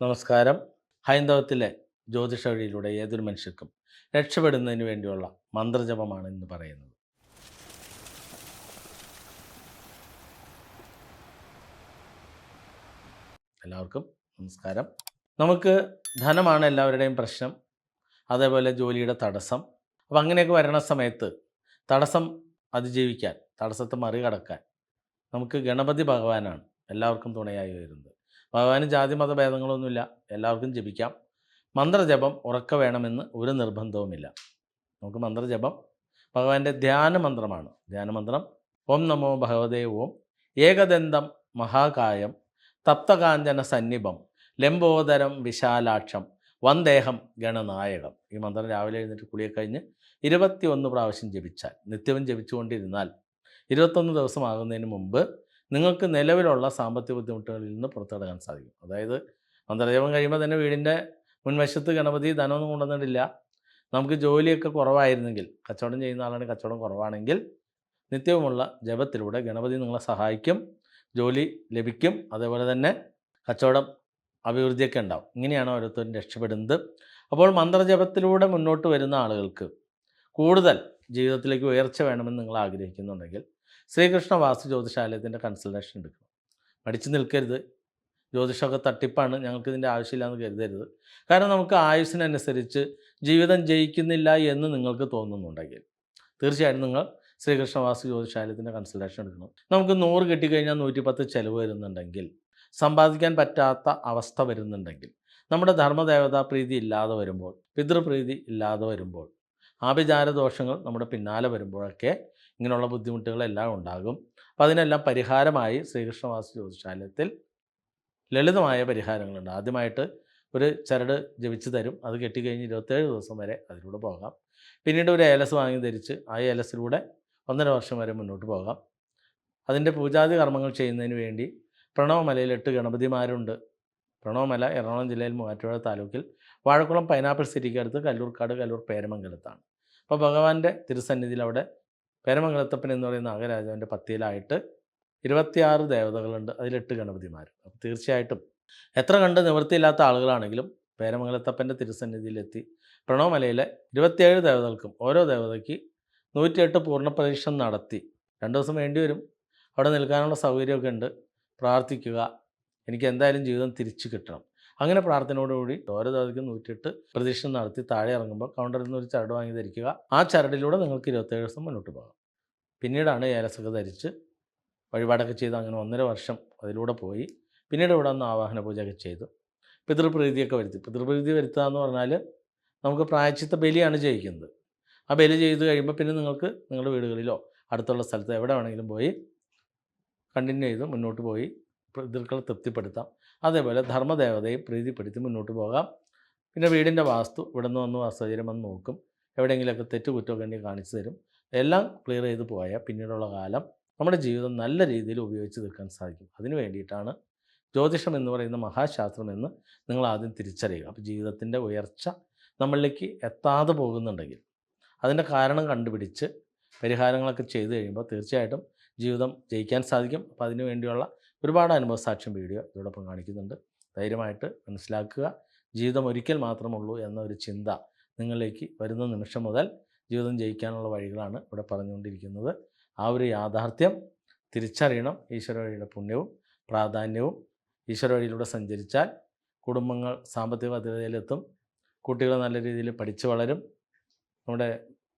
നമസ്കാരം. ഹൈന്ദവത്തിലെ ജ്യോതിഷ വഴിയിലൂടെ ഏതൊരു മനുഷ്യർക്കും രക്ഷപ്പെടുന്നതിന് വേണ്ടിയുള്ള മന്ത്രജപമാണ് ഇന്ന് പറയുന്നത്. എല്ലാവർക്കും നമസ്കാരം. നമുക്ക് ധനമാണ് എല്ലാവരുടെയും പ്രശ്നം. അതേപോലെ ജോലിയുടെ തടസ്സം. അപ്പം അങ്ങനെയൊക്കെ വരണ സമയത്ത് തടസ്സം അതിജീവിക്കാൻ തടസ്സത്തെ മറികടക്കാൻ നമുക്ക് ഗണപതി ഭഗവാനാണ് എല്ലാവർക്കും തുണയായി വരുന്നത്. ഭഗവാന് ജാതി മത ഭേദങ്ങളൊന്നുമില്ല. എല്ലാവർക്കും ജപിക്കാം. മന്ത്രജപം ഉറക്ക വേണമെന്ന് ഒരു നിർബന്ധവുമില്ല. നമുക്ക് മന്ത്രജപം ഭഗവാന്റെ ധ്യാന മന്ത്രമാണ്. ധ്യാനമന്ത്രം ഓം നമോ ഭഗവതേ ഓം. ഏകദന്തം മഹാകായം. തപ്തകാഞ്ചന സന്നിഭം. ലംബോദരം വിശാലാക്ഷം. വന്ദേഹം ഗണനായകം. ഈ മന്ത്രം രാവിലെ എഴുന്നേറ്റ് കുളിയൊക്കെ കഴിഞ്ഞ് ഇരുപത്തിയൊന്ന് പ്രാവശ്യം ജപിച്ചാൽ നിത്യവും ജപിച്ചുകൊണ്ടിരുന്നാൽ ഇരുപത്തൊന്ന് ദിവസമാകുന്നതിന് മുമ്പ് നിങ്ങൾക്ക് നിലവിലുള്ള സാമ്പത്തിക ബുദ്ധിമുട്ടുകളിൽ നിന്ന് പുറത്തെടുക്കാൻ സാധിക്കും. അതായത് മന്ത്രജപം കഴിയുമ്പോൾ തന്നെ വീടിന്റെ മുൻവശത്ത് ഗണപതി ധനമൊന്നും കൊണ്ടുവന്നിട്ടില്ല. നമുക്ക് ജോലിയൊക്കെ കുറവായിരുന്നെങ്കിൽ കച്ചവടം ചെയ്യുന്ന ആളാണെങ്കിൽ കച്ചവടം കുറവാണെങ്കിൽ നിത്യവുമുള്ള ജപത്തിലൂടെ ഗണപതി നിങ്ങളെ സഹായിക്കും ജോലി ലഭിക്കും. അതേപോലെ തന്നെ കച്ചവടം അഭിവൃദ്ധിയൊക്കെ ഉണ്ടാവും. ഇങ്ങനെയാണ് ഓരോരുത്തരും രക്ഷപ്പെടുന്നത്. അപ്പോൾ മന്ത്രജപത്തിലൂടെ മുന്നോട്ട് വരുന്ന ആളുകൾക്ക് കൂടുതൽ ജീവിതത്തിലേക്ക് ഉയർച്ച വേണമെന്ന് നിങ്ങൾ ആഗ്രഹിക്കുന്നുണ്ടെങ്കിൽ ശ്രീകൃഷ്ണ വാസ്തു ജ്യോതിഷാലയത്തിന്റെ കൺസൾട്ടേഷൻ എടുക്കണം. മടിച്ചു നിൽക്കരുത്. ജ്യോതിഷമൊക്കെ തട്ടിപ്പാണ്. ഞങ്ങൾക്ക് ഇതിന്റെ ആവശ്യമില്ല എന്ന് കരുതരുത്. കാരണം നമുക്ക് ആയുസ്സിനനുസരിച്ച് ജീവിതം ജയിക്കുന്നില്ല എന്ന് നിങ്ങൾക്ക് തോന്നുന്നുണ്ടെങ്കിൽ തീർച്ചയായിട്ടും നിങ്ങൾ ശ്രീകൃഷ്ണ വാസ്തു ജ്യോതിശാലയത്തിന്റെ കൺസൾട്ടേഷൻ എടുക്കണം. നമുക്ക് നൂറ് കിട്ടിക്കഴിഞ്ഞാൽ നൂറ്റി പത്ത് ചിലവ് വരുന്നുണ്ടെങ്കിൽ സമ്പാദിക്കാൻ പറ്റാത്ത അവസ്ഥ വരുന്നുണ്ടെങ്കിൽ നമ്മുടെ ധർമ്മദേവതാ പ്രീതി ഇല്ലാതെ വരുമ്പോൾ പിതൃപ്രീതി ഇല്ലാതെ വരുമ്പോൾ ആഭിചാര ദോഷങ്ങൾ നമ്മുടെ പിന്നാലെ വരുമ്പോഴൊക്കെ ഇങ്ങനെയുള്ള ബുദ്ധിമുട്ടുകളെല്ലാം ഉണ്ടാകും. അപ്പം അതിനെല്ലാം പരിഹാരമായി ശ്രീകൃഷ്ണവാസു ജ്യോതിശാലയത്തിൽ ലളിതമായ പരിഹാരങ്ങളുണ്ട്. ആദ്യമായിട്ട് ഒരു ചരട് ജപിച്ച് തരും. അത് കെട്ടിക്കഴിഞ്ഞ് ഇരുപത്തേഴ് ദിവസം വരെ അതിലൂടെ പോകാം. പിന്നീട് ഒരു ഏലസ് വാങ്ങി ധരിച്ച് ആ ഏലസിലൂടെ ഒന്നര വർഷം വരെ മുന്നോട്ട് പോകാം. അതിന്റെ പൂജാതി കർമ്മങ്ങൾ ചെയ്യുന്നതിന് വേണ്ടി പ്രണവമലയിൽ എട്ട് ഗണപതിമാരുണ്ട്. പ്രണവമല എറണാകുളം ജില്ലയിൽ മൂവാറ്റുപുഴ താലൂക്കിൽ വാഴക്കുളം പൈനാപ്പിൾ സിറ്റിക്കടുത്ത് കല്ലൂർക്കാട് കല്ലൂർ പേരമംഗലത്താണ്. അപ്പോൾ ഭഗവാന്റെ തിരുസന്നിധിയിൽ അവിടെ പേരമംഗലത്തപ്പൻ എന്ന് പറയുന്ന നാഗരാജാവിന്റെ പത്തിയിലായിട്ട് ഇരുപത്തിയാറ് ദേവതകളുണ്ട്. അതിലെട്ട് ഗണപതിമാർ അപ്പോൾ തീർച്ചയായിട്ടും എത്ര കണ്ട് നിവൃത്തിയില്ലാത്ത ആളുകളാണെങ്കിലും പേരമംഗലത്തപ്പന്റെ തിരുസന്നിധിയിലെത്തി പ്രണവമലയിലെ ഇരുപത്തിയേഴ് ദേവതകൾക്കും ഓരോ ദേവതയ്ക്ക് നൂറ്റിയെട്ട് പൂർണ പരീക്ഷണം നടത്തി. രണ്ട് ദിവസം വേണ്ടി വരും. അവിടെ നിൽക്കാനുള്ള സൗകര്യമൊക്കെ ഉണ്ട്. പ്രാർത്ഥിക്കുക. എനിക്ക് എന്തായാലും ജീവിതം തിരിച്ചു കിട്ടണം. അങ്ങനെ പ്രാർത്ഥനയോടുകൂടി ഓരോ ദേവതയ്ക്കും നൂറ്റിയെട്ട് പ്രദക്ഷിണം നടത്തി താഴെ ഇറങ്ങുമ്പോൾ കൗണ്ടറിൽ നിന്ന് ഒരു ചരട് വാങ്ങി ധരിക്കുക. ആ ചരടിലൂടെ നിങ്ങൾക്ക് ഇരുപത്തേഴ് ദിവസം മുന്നോട്ട് പോകാം. പിന്നീടാണ് ഏലസൊക്കെ ധരിച്ച് വഴിപാടൊക്കെ ചെയ്ത് അങ്ങനെ ഒന്നര വർഷം അതിലൂടെ പോയി. പിന്നീട് ഇവിടെ വന്ന് ആവാഹന പൂജയൊക്കെ ചെയ്തു. പിതൃപ്രീതിയൊക്കെ വരുത്തി. പിതൃപ്രീതി വരുത്തുക എന്ന് പറഞ്ഞാൽ നമുക്ക് പ്രായച്ചിത്ത ബലിയാണ് ചെയ്യിക്കുന്നത് ആ ബലി ചെയ്ത് കഴിയുമ്പോൾ പിന്നെ നിങ്ങൾക്ക് നിങ്ങളുടെ വീടുകളിലോ അടുത്തുള്ള സ്ഥലത്ത് എവിടെ വേണമെങ്കിലും പോയി കണ്ടിന്യൂ ചെയ്ത് മുന്നോട്ട് പോയി. പിതൃക്കളെ തൃപ്തിപ്പെടുത്താം. അതേപോലെ ധർമ്മദേവതയെ പ്രീതിപ്പെടുത്തി മുന്നോട്ട് പോകാം. പിന്നെ വീടിന്റെ വാസ്തു ഇവിടെ നിന്ന് വന്ന് വാസ്തുചര്യം വന്ന് നോക്കും. എവിടെയെങ്കിലുമൊക്കെ തെറ്റ് കുറ്റമൊക്കെ ഉണ്ടെങ്കിൽ കാണിച്ചു തരും. എല്ലാം ക്ലിയർ ചെയ്ത് പോയാൽ പിന്നീടുള്ള കാലം നമ്മുടെ ജീവിതം നല്ല രീതിയിൽ ഉപയോഗിച്ച് തീർക്കാൻ സാധിക്കും. അതിനു വേണ്ടിയിട്ടാണ് ജ്യോതിഷം എന്ന് പറയുന്ന മഹാശാസ്ത്രം എന്ന് നിങ്ങൾ ആദ്യം തിരിച്ചറിയുക. അപ്പോൾ ജീവിതത്തിന്റെ ഉയർച്ച നമ്മളിലേക്ക് എത്താതെ പോകുന്നുണ്ടെങ്കിൽ അതിന്റെ കാരണം കണ്ടുപിടിച്ച് പരിഹാരങ്ങളൊക്കെ ചെയ്തു കഴിയുമ്പോൾ തീർച്ചയായിട്ടും ജീവിതം ജയിക്കാൻ സാധിക്കും. അപ്പോൾ അതിനു വേണ്ടിയുള്ള ഒരുപാട് അനുഭവ സാക്ഷ്യം വീഡിയോ ഇതോടൊപ്പം കാണിക്കുന്നുണ്ട്. ധൈര്യമായിട്ട് മനസ്സിലാക്കുക. ജീവിതം ഒരിക്കൽ മാത്രമുള്ളൂ എന്ന ഒരു ചിന്ത നിങ്ങളിലേക്ക് വരുന്ന നിമിഷം മുതൽ ജീവിതം ജയിക്കാനുള്ള വഴികളാണ് ഇവിടെ പറഞ്ഞുകൊണ്ടിരിക്കുന്നത്. ആ ഒരു യാഥാർത്ഥ്യം തിരിച്ചറിയണം. ഈശ്വര വഴിയുടെ പുണ്യവും പ്രാധാന്യവും ഈശ്വര വഴിയിലൂടെ സഞ്ചരിച്ചാൽ കുടുംബങ്ങൾ സാമ്പത്തിക ഭദ്രതയിലെത്തും. കുട്ടികൾ നല്ല രീതിയിൽ പഠിച്ചു വളരും. നമ്മുടെ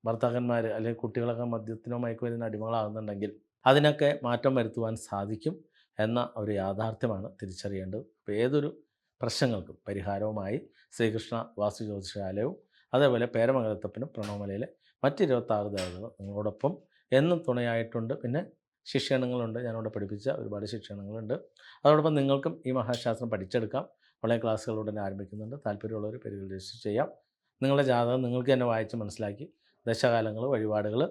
ഭർത്താക്കന്മാർ അല്ലെങ്കിൽ കുട്ടികളൊക്കെ മദ്യത്തിനോ മയക്കുമരുന്നിനോ അടിമകളാകുന്നുണ്ടെങ്കിൽ അതിനൊക്കെ മാറ്റം വരുത്തുവാൻ സാധിക്കും. എന്ന ഒരു യാഥാർത്ഥ്യമാണ് തിരിച്ചറിയേണ്ടത്. അപ്പോൾ ഏതൊരു പ്രശ്നങ്ങൾക്കും പരിഹാരവുമായി ശ്രീകൃഷ്ണ വാസ്തു ജ്യോതിഷാലയവും അതേപോലെ പേരമംഗലത്തപ്പനും പ്രണവമലയിലെ മറ്റ് ഇരുപത്താറ് ദേവതകളും നിങ്ങളോടൊപ്പം എന്നും തുണയായിട്ടുണ്ട്. പിന്നെ ശിക്ഷണങ്ങളുണ്ട്. ഞാനിവിടെ പഠിപ്പിച്ച ഒരുപാട് ശിക്ഷണങ്ങളുണ്ട്. അതോടൊപ്പം നിങ്ങൾക്കും ഈ മഹാശാസ്ത്രം പഠിച്ചെടുക്കാം. ഓൺലൈൻ ക്ലാസ്സുകൾ ഉടനെ ആരംഭിക്കുന്നുണ്ട്. താല്പര്യമുള്ളവർ പേരുകൾ രജിസ്റ്റർ ചെയ്യാം. നിങ്ങളുടെ ജാതകം നിങ്ങൾക്ക് തന്നെ വായിച്ച് മനസ്സിലാക്കി ദശകാലങ്ങൾ വഴിപാടുകൾ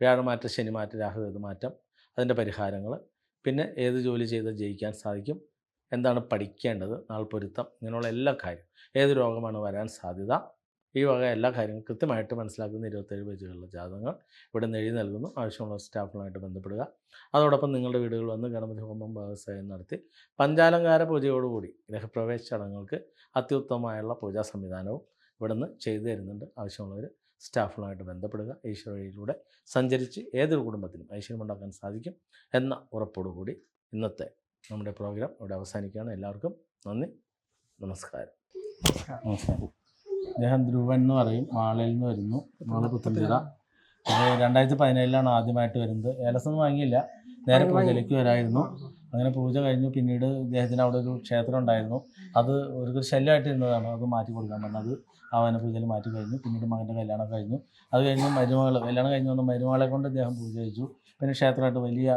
വ്യാഴമാറ്റ ശനിമാറ്റ രാഹുവേതുമാറ്റം അതിന്റെ പരിഹാരങ്ങൾ പിന്നെ ഏത് ജോലി ചെയ്താൽ ജയിക്കാൻ സാധിക്കും എന്താണ് പഠിക്കേണ്ടത് നാൾപ്പൊരുത്തം ഇങ്ങനെയുള്ള എല്ലാ കാര്യം ഏത് രോഗമാണ് വരാൻ സാധ്യത ഈ വക എല്ലാ കാര്യങ്ങളും കൃത്യമായിട്ട് മനസ്സിലാക്കുന്ന ഇരുപത്തേഴ് പേജുകളിലെ ജാതകങ്ങൾ ഇവിടെ നിന്ന് എഴുതി നൽകുന്നു. ആവശ്യമുള്ള സ്റ്റാഫുകളുമായിട്ട് ബന്ധപ്പെടുക. അതോടൊപ്പം നിങ്ങളുടെ വീടുകളിൽ വന്ന് ഗണപതി ഹോമം വ്യവസായം നടത്തി പഞ്ചാലങ്കാര പൂജയോടുകൂടി ഗ്രഹപ്രവേശ ചടങ്ങുകൾക്ക് അത്യുത്തമമായുള്ള പൂജാ സംവിധാനവും ഇവിടുന്ന് ചെയ്തു തരുന്നുണ്ട്. ആവശ്യമുള്ളവർ സ്റ്റാഫുകളുമായിട്ട് ബന്ധപ്പെടുക. ഈശ്വര വഴിയിലൂടെ സഞ്ചരിച്ച് ഏതൊരു കുടുംബത്തിനും ഐശ്വര്യമുണ്ടാക്കാൻ സാധിക്കും എന്ന ഉറപ്പോടുകൂടി ഇന്നത്തെ നമ്മുടെ പ്രോഗ്രാം ഇവിടെ അവസാനിക്കുകയാണ്. എല്ലാവർക്കും നന്ദി. നമസ്കാരം. നമസ്കാരം. അദ്ദേഹം ധ്രുവൻ എന്ന് പറയും. മാളയിൽ നിന്ന് വരുന്നു. മാള പുത്തൻചിറ. രണ്ടായിരത്തി പതിനേഴിലാണ് ആദ്യമായിട്ട് വരുന്നത്. ഏലസൊന്നും വാങ്ങിയില്ല. നേരെ പൂജയിലേക്ക് വരായിരുന്നു. അങ്ങനെ പൂജ കഴിഞ്ഞു. പിന്നീട് ഇദ്ദേഹത്തിന് അവിടെ ഒരു ക്ഷേത്രം ഉണ്ടായിരുന്നു. അത് ഒരു ശല്യമായിട്ട് ഇരുന്നതാണ്. അത് മാറ്റി കൊടുക്കാൻ പറഞ്ഞത് ആ വനപൂജയിൽ മാറ്റി കഴിഞ്ഞു. പിന്നീട് മകന്റെ കല്യാണം കഴിഞ്ഞു. അത് കഴിഞ്ഞ് മരുമകൾ കല്യാണം കഴിഞ്ഞ് വന്ന മരുമകളെ കൊണ്ട് ഇദ്ദേഹം പൂജ കഴിച്ചു. പിന്നെ ക്ഷേത്രമായിട്ട് വലിയ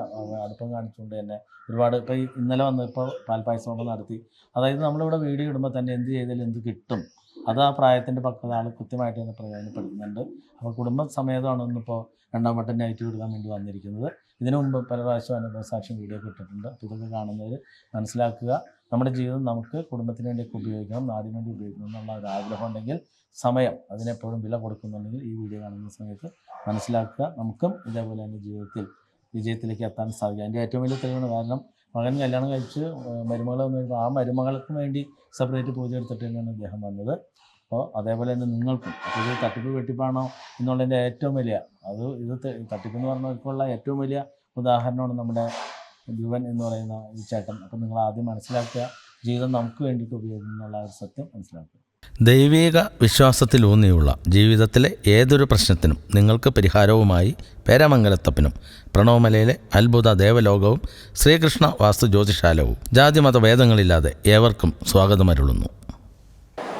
അടുപ്പം കാണിച്ചുകൊണ്ട് തന്നെ ഒരുപാട് ഇപ്പോൾ ഇന്നലെ വന്നപ്പോൾ പാൽപ്പായസം കൊണ്ട് നടത്തി. അതായത് നമ്മളിവിടെ വീഡിയോ ഇടുമ്പോൾ തന്നെ എന്ത് ചെയ്താലും എന്ത് കിട്ടും. അത് ആ പ്രായത്തിന്റെ പക്വത ആൾ കൃത്യമായിട്ട് തന്നെ പ്രയോജനപ്പെടുത്തുന്നുണ്ട്. അപ്പോൾ കുടുംബ സമേതമാണ് ഇന്നിപ്പോൾ രണ്ടാം വട്ടം നൈറ്റ് കൊടുക്കാൻ വേണ്ടി വന്നിരിക്കുന്നത്. ഇതിനു മുമ്പ് പല പ്രാവശ്യം അനുഭവ സാക്ഷ്യം വീഡിയോ ഇട്ടിട്ടുണ്ട്. അപ്പോൾ ഇതൊക്കെ കാണുന്നവർ മനസ്സിലാക്കുക. നമ്മുടെ ജീവിതം നമുക്ക് കുടുംബത്തിന് വേണ്ടിയൊക്കെ ഉപയോഗിക്കണം. നാടിന് വേണ്ടി ഉപയോഗിക്കണം എന്നുള്ള ഒരു ആഗ്രഹം ഉണ്ടെങ്കിൽ സമയം അതിനെപ്പോഴും വില കൊടുക്കുന്നുണ്ടെങ്കിൽ ഈ വീഡിയോ കാണുന്ന സമയത്ത് മനസ്സിലാക്കുക. നമുക്കും ഇതേപോലെ തന്നെ ജീവിതത്തിൽ വിജയത്തിലേക്ക് എത്താൻ സാധിക്കും. അതിന്റെ ഏറ്റവും വലിയ തെളിവാണ് കാരണം മകൻ കല്യാണം കഴിച്ച് മരുമകളെ വന്നു ആ മരുമകൾക്കും വേണ്ടി സെപ്പറേറ്റ് പൂജ എടുത്തിട്ട് തന്നെയാണ് അദ്ദേഹം വന്നത്. അപ്പോൾ അതേപോലെ തന്നെ നിങ്ങൾക്കും. അപ്പോൾ ഇത് തട്ടിപ്പ് വെട്ടിപ്പാണോ എന്നുള്ളതിന്റെ ഏറ്റവും വലിയ അത് ഇത് തട്ടിപ്പ് എന്ന് പറഞ്ഞവർക്കുള്ള ഏറ്റവും വലിയ ഉദാഹരണമാണ് നമ്മുടെ ധ്രുവൻ എന്ന് പറയുന്ന ഈ ചേട്ടൻ. അപ്പം നിങ്ങൾ ആദ്യം മനസ്സിലാക്കുക. ജീവിതം നമുക്ക് വേണ്ടിയിട്ട് ഉപയോഗിക്കുന്നു എന്നുള്ള ഒരു സത്യം മനസ്സിലാക്കുക. ദൈവീക വിശ്വാസത്തിലൂന്നിയുള്ള ജീവിതത്തിലെ ഏതൊരു പ്രശ്നത്തിനും നിങ്ങൾക്ക് പരിഹാരവുമായി പേരാമംഗലത്തപ്പനും പ്രണവമലയിലെ അത്ഭുത ദേവലോകവും ശ്രീകൃഷ്ണ വാസ്തു ജ്യോതിഷാലവും ജാതിമത ഭേദങ്ങളില്ലാതെ ഏവർക്കും സ്വാഗതമരുളുന്നു.